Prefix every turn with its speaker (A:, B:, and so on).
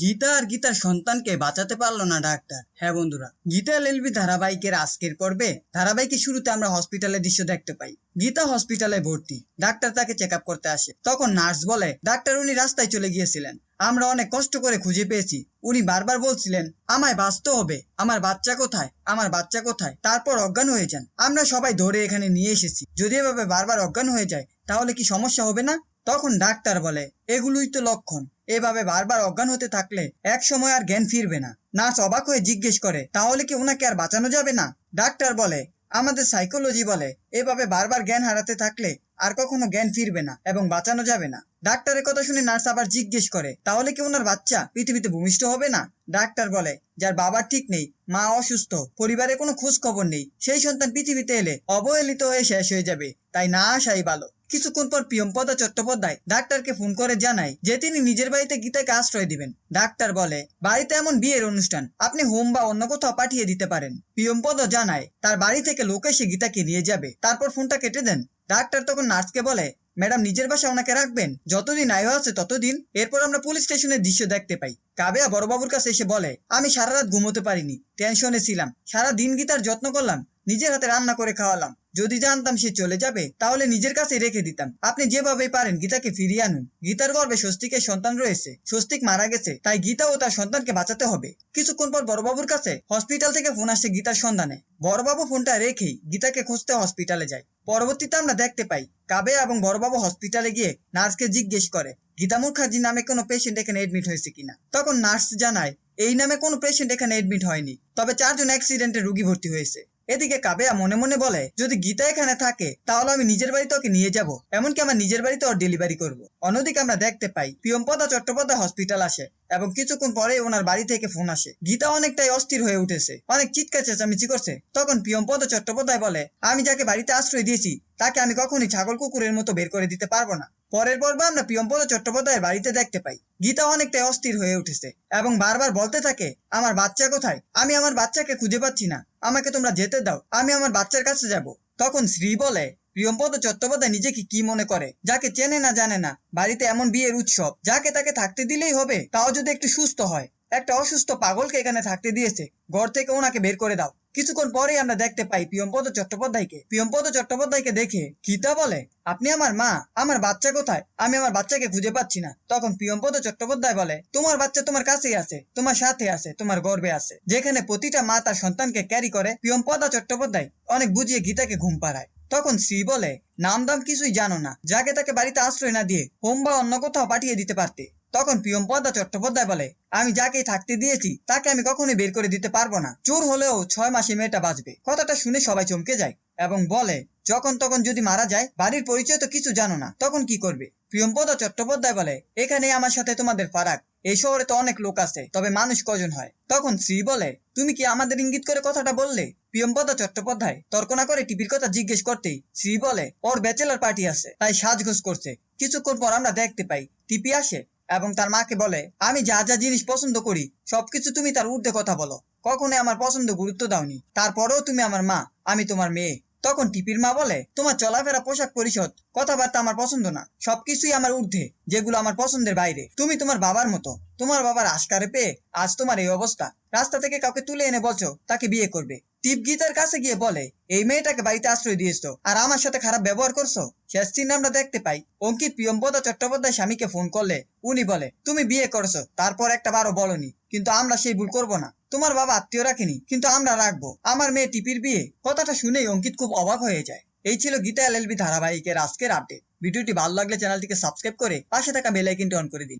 A: গীতা আর গীতার সন্তানকে বাঁচাতে পারল না ডাক্তার। হ্যাঁ বন্ধুরা, গীতা এলএলবি ধারাবাহিকের আজকের পর্বে ধারাবাহিকের শুরুতে আমরা হসপিটালের দৃশ্য দেখতে পাই। গীতা হসপিটালে ভর্তি, ডাক্তার তাকে চেক করতে আসে। তখন নার্স বলে, ডাক্তার, উনি রাস্তায় চলে গিয়েছিলেন। আমরা অনেক কষ্ট করে খুঁজে পেয়েছি। উনি বারবার বলছিলেন, আমায় বাঁচতে হবে। আমার বাচ্চা কোথায়? আমার বাচ্চা কোথায়? তারপর অজ্ঞান হয়ে যান। আমরা সবাই ধরে এখানে নিয়ে এসেছি। যদি এভাবে বারবার অজ্ঞান হয়ে যায়, তাহলে কি সমস্যা হবে না? তখন ডাক্তার বলে, এগুলোই তো লক্ষণ। এভাবে বারবার অজ্ঞান হতে থাকলে এক সময় আর জ্ঞান ফিরবে না। নার্স অবাক হয়ে জিজ্ঞেস করে, তাহলে কি ওনাকে আর বাঁচানো যাবে না? ডাক্তার বলে, আমাদের সাইকোলজি বলে, এভাবে বারবার জ্ঞান হারাতে থাকলে আর কখনো জ্ঞান ফিরবে না এবং বাঁচানো যাবে না। ডাক্তারের কথা শুনে নার্স আবার জিজ্ঞেস করে, তাহলে কি ওনার বাচ্চা পৃথিবীতে ভূমিষ্ঠ হবে না? ডাক্তার বলে, যার বাবার ঠিক নেই, মা অসুস্থ, পরিবারে কোনো খোঁজ খবর নেই, সেই সন্তান পৃথিবীতে এলে অবহেলিত হয়ে শেষ হয়ে যাবে, তাই না আসাই ভালো। কিছুক্ষণ পর প্রিয়ম্পদা চট্টোপাধ্যায় ডাক্তারকে ফোন করে জানায় যে তিনি নিজের বাড়িতে গীতাকে আশ্রয় দিবেন। ডাক্তার বলে, বাড়িতে এমন বিয়ের অনুষ্ঠান। আপনি হোম বা অন্য কোথাও পাঠিয়ে দিতে পারেন। প্রিয়ম্পদ জানায়, তার বাড়ি থেকে লোক এসে গীতাকে নিয়ে যাবে। তারপর ফোনটা কেটে দেন। ডাক্তার তখন নার্সকে বলে, ম্যাডাম, নিজের বাসা ওনাকে রাখবেন। যতদিন আয়ু আছে ততদিন। এরপর আমরা পুলিশ স্টেশনের দৃশ্য দেখতে পাই। কাবেয়া বড়বাবুর কাছে এসে বলে, আমি সারা রাত ঘুমোতে পারিনি। টেনশনে ছিলাম। সারা দিন গীতার যত্ন করলাম। নিজের হাতে রান্না করে খাওয়ালাম। যদি জানতাম সে চলে যাবে, তাহলে নিজের কাছে রেখে দিতাম। আপনি যেভাবে পারেন গীতাকে ফিরিয়ে আনুন। গীতার গর্ভে স্বস্তিকের সন্তান রয়েছে। স্বস্তিক মারা গেছে, তাই গীতা ও তার সন্তানকে বাঁচাতে হবে। কিছুক্ষণ পর বড়বাবুর কাছে হসপিটাল থেকে ফোন আসছে গীতার সন্ধানে। বড়বাবু ফোনটা রেখেই গীতাকে খুঁজতে হসপিটালে যায়। পরবর্তীতে আমরা দেখতে পাই, কাবে এবং বড়বাবু হসপিটালে গিয়ে নার্সকে জিজ্ঞেস করে, গীতা মুখার্জি নামে কোনো পেশেন্ট এখানে এডমিট হয়েছে কিনা? তখন নার্স জানায়, এই নামে কোনো পেশেন্ট এখানে এডমিট হয়নি। তবে চারজন অ্যাক্সিডেন্টে রুগী ভর্তি হয়েছে। এদিকে কাবেয়া মনে মনে বলে, যদি গীতা এখানে থাকে, তাহলে আমি নিজের বাড়িতে ওকে নিয়ে যাব। এমনকি আমার নিজের বাড়িতে ওর ডেলিভারি করব। অন্যদিকে আমরা দেখতে পাই, প্রিয়ম্পদা চট্টোপাধ্যায় হসপিটাল আসে এবং কিছুক্ষণ পরে ওনার বাড়ি থেকে ফোন আসে। গীতা অনেকটাই অস্থির হয়ে উঠেছে, অনেক চিৎকার চেঁচামেচি করছে। তখন প্রিয়ম্পদা চট্টোপাধ্যায় বলে, আমি যাকে বাড়িতে আশ্রয় দিয়েছি, তাকে আমি কখনই ছাগল কুকুরের মতো বের করে দিতে পারব না। পরের পর্বে আমরা প্রিয়ম্পদ চট্টোপাধ্যায়ের বাড়িতে দেখতে পাই। গীতা অনেকটাই অস্থির হয়ে উঠেছে এবং বারবার বলতে থাকে, আমার বাচ্চা কোথায়? আমি আমার বাচ্চাকে খুঁজে পাচ্ছি না। আমাকে তোমরা যেতে দাও। আমি আমার বাচ্চার কাছে যাব। তখন শ্রী বলে প্রিয়ম্পদ চট্টোপাধ্যায় নিজেকে কি মনে করে? যাকে চেনে না জানে না। বাড়িতে এমন বিয়ের উৎসব। যাকে তাকে থাকতে দিলেই হবে, তাও যদি একটু সুস্থ হয়। একটা অসুস্থ পাগলকে এখানে থাকতে দিয়েছে। ঘর থেকে ওনাকে বের করে দাও। কিছুক্ষণ পরেই আমরা দেখতে পাই প্রিয়ম্পদ চট্টোপাধ্যায়কে। প্রিয়ম্পদ চট্টোপাধ্যায়কে দেখে গীতা বলে? আপনি আমার মা, আমার বাচ্চা কোথায়? আমি আমার বাচ্চাকে খুঁজে পাচ্ছি না। তখন প্রিয়ম্পদ চট্টোপাধ্যায় বলে, তোমার বাচ্চা তোমার কাছেই আছে, তোমার সাথে আছে, তোমার গর্বে আছে। যেখানে প্রতিটা মা তার সন্তানকে ক্যারি করে প্রিয়ম্পদা চট্টোপাধ্যায় অনেক বুঝিয়ে গীতাকে ঘুম পাড়ায়। তখন শ্রী বলে, নাম দাম কিছুই জানো না। যাকে তাকে বাড়িতে আশ্রয় না দিয়ে হোম বা অন্য কোথাও পাঠিয়ে দিতে পারতে। তখন প্রিয়ম্পদা চট্টোপাধ্যায় বলে, আমি যাকে থাকতে দিয়েছি, তাকে আমি কখনোই বের করে দিতে পারব না। চোর হলেও ছয় মাসে মেয়েটা বাঁচবে। কথাটা শুনে সবাই চমকে যায় এবং বলে, যখন তখন যদি মারা যায়, বাড়ির পরিচয় তো কিছু জানো না, তখন কি করবে? প্রিয়ম্পদা চট্টোপাধ্যায় বলে এখানে আমার সাথে তোমাদের ফারাক। এই শহরে তো অনেক লোক আছে, তবে মানুষ কজন হয়? তখন শ্রী বলে, তুমি কি আমাদের ইঙ্গিত করে কথাটা বললে? প্রিয়ম্পদা চট্টোপাধ্যায় তর্ক না করে টিপির কথা জিজ্ঞেস করতেই শ্রী বলে, ওর ব্যাচেলার পার্টি আছে, তাই সাজগোজ করছে। কিছুক্ষণ পর আমরা দেখতে পাই, টিপি আসে এবং তার মাকে বলে, আমি যা যা জিনিস পছন্দ করি, সবকিছু তুমি তার ঊর্ধ্বে কথা বলো। কখনোই আমার পছন্দ গুরুত্ব দাওনি। তারপরেও তুমি আমার মা, আমি তোমার মেয়ে। তখন টিপির মা বলে, তোমার চলাফেরা পোশাক পরিষদ কথাবার্তা আমার পছন্দ না। সবকিছুই আমার ঊর্ধ্বে, যেগুলো আমার পছন্দের বাইরে। তুমি তোমার বাবার মতো। তোমার বাবার আশকারে পেয়ে আজ তোমার এই অবস্থা। রাস্তা থেকে কাউকে তুলে এনে বলছো, তাকে বিয়ে করবে। টিপ গীতার কাছে গিয়ে বলে, এই মেয়েটাকে বাড়িতে আশ্রয় দিয়েছ আর আমার সাথে খারাপ ব্যবহার করছ? শেষ চিহ্ন আমরা দেখতে পাই। অঙ্কিত প্রিয়ম্পদা চট্টোপাধ্যায় স্বামীকে ফোন করলে, উনি বলে, তুমি বিয়ে করছ, তারপর একটা বারো বলনি, কিন্তু আমরা সেই ভুল করব না। তোমার বাবা আত্মীয় রাখেনি, কিন্তু আমরা রাখব। আমার মেয়ে টিপির বিয়ে। কথাটা শুনেই অঙ্কিত খুব অবাক হয়ে যায়। এই ছিল গীতা এল এলএলবি ধারাবাহিকের আজকের আপডেট ভিডিওটি ভালো লাগলে চ্যানেলটিকে সাবস্ক্রাইব করে পাশে থাকা বেল আইকনটি অন করে দিন।